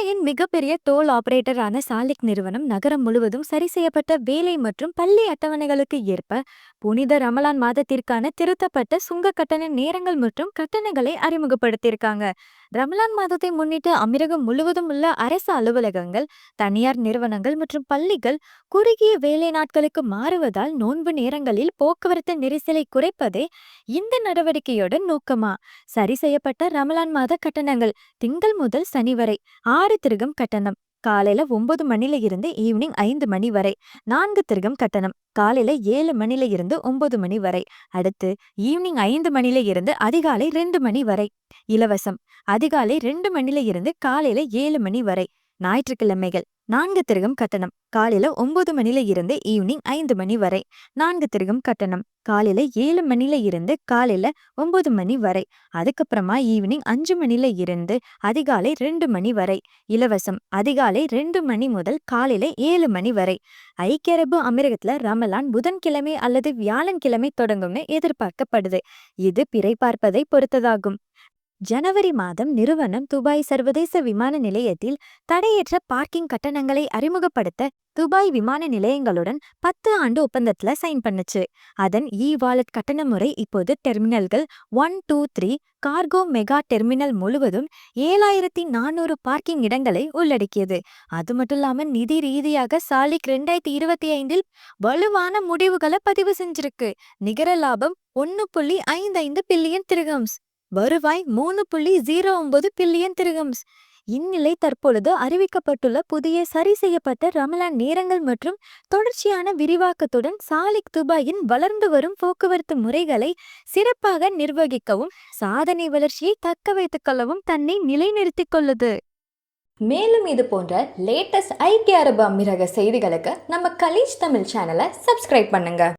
துபாயின் மிகப்பெரிய toll ஆபரேட்டரான Salik நிறுவனம் நகரம் முழுவதும் சரி செய்யப்பட்ட வேலை மற்றும் பள்ளி அட்டவணைகளுக்கு ஏற்ப புனித ரமலான் மாதத்திற்கான திருத்தப்பட்ட சுங்க கட்டண நேரங்கள் மற்றும் கட்டணங்களை அறிமுகப்படுத்தியிருக்காங்க. ரமலான் மாதத்தை முன்னிட்டு அமீரகம் முழுவதும் உள்ள அரசு அலுவலகங்கள் தனியார் நிறுவனங்கள் மற்றும் பள்ளிகள் குறுகிய வேலை நாட்களுக்கு மாறுவதால் நோன்பு நேரங்களில் போக்குவரத்து நெரிசலை குறைப்பதே இந்த நடவடிக்கையோட நோக்கமா? சரி செய்யப்பட்ட ரமலான் மாத கட்டணங்கள் திங்கள் முதல் சனி வரை ஆறு ஆறு திருகம் கட்டணம். காலையில ஒன்பது மணில இருந்து ஈவினிங் ஐந்து மணி வரை. நான்கு திருகம் கட்டணம். காலையில ஏழு மணில இருந்து ஒன்பது மணி வரை. அடுத்து ஈவினிங் ஐந்து மணில இருந்து அதிகாலை ரெண்டு மணி வரை. இலவசம். அதிகாலை ரெண்டு மணில இருந்து காலையில ஏழு மணி வரை. ஞாயிற்றுக்கிழமைகள். நான்கு திருகம் கட்டணம். காலையில ஒன்பது மணில இருந்து ஈவினிங் ஐந்து மணி வரை. நான்கு திருகம் கட்டணம். காலையில ஏழு மணில இருந்து காலையில ஒன்பது மணி வரை. அதுக்கப்புறமா ஈவினிங் அஞ்சு மணில இருந்து அதிகாலை ரெண்டு மணி வரை. இலவசம். அதிகாலை ரெண்டு மணி முதல் காலையில ஏழு மணி வரை. ஐக்கிய அரபு அமீரகத்துல ரமலான் புதன்கிழமை அல்லது வியாழன்கிழமை தொடங்கும்னு எதிர்பார்க்கப்படுது. இது பிறை பார்ப்பதை பொறுத்ததாகும். ஜனவரி மாதம் நிறுவனம் துபாய் சர்வதேச விமான நிலையத்தில் தடையற்ற பார்க்கிங் கட்டணங்களை அறிமுகப்படுத்த துபாய் விமான நிலையங்களுடன் பத்து ஆண்டு ஒப்பந்தத்துல சைன் பண்ணுச்சு. அதன் இ வாலெட் கட்டண முறை இப்போது டெர்மினல்கள் one two three cargo mega terminal முழுவதும் ஏழாயிரத்தி நானூறு பார்க்கிங் இடங்களை உள்ளடக்கியது. அது மட்டும் இல்லாம நிதி ரீதியாக சாலிக் ரெண்டாயிரத்தி இருபத்தி ஐந்தில் வலுவான முடிவுகளை பதிவு செஞ்சிருக்கு. நிகர லாபம் ஒன்னு புள்ளி ஐந்து ஐந்து பில்லியன் திருகம்ஸ். வருவாய் மூணு புள்ளி ஜீரோ ஒன்பது பில்லியன் திருகம்ஸ். இந்நிலை தற்பொழுது அறிவிக்கப்பட்டுள்ள புதிய சரி செய்யப்பட்ட ரமலான் நேரங்கள் மற்றும் தொடர்ச்சியான விரிவாக்கத்துடன் சாலிக் துபாயின் வளர்ந்து வரும் போக்குவரத்து முறைகளை சிறப்பாக நிர்வகிக்கவும் சாதனை வளர்ச்சியை தக்க வைத்துக் கொள்ளவும் தன்னை நிலைநிறுத்திக் கொள்ளுது. மேலும் இது போன்ற லேட்டஸ்ட் ஐக்கிய அரபு அமீரக செய்திகளுக்கு நம்ம கலீஜ் தமிழ் சேனலை சப்ஸ்கிரைப் பண்ணுங்க.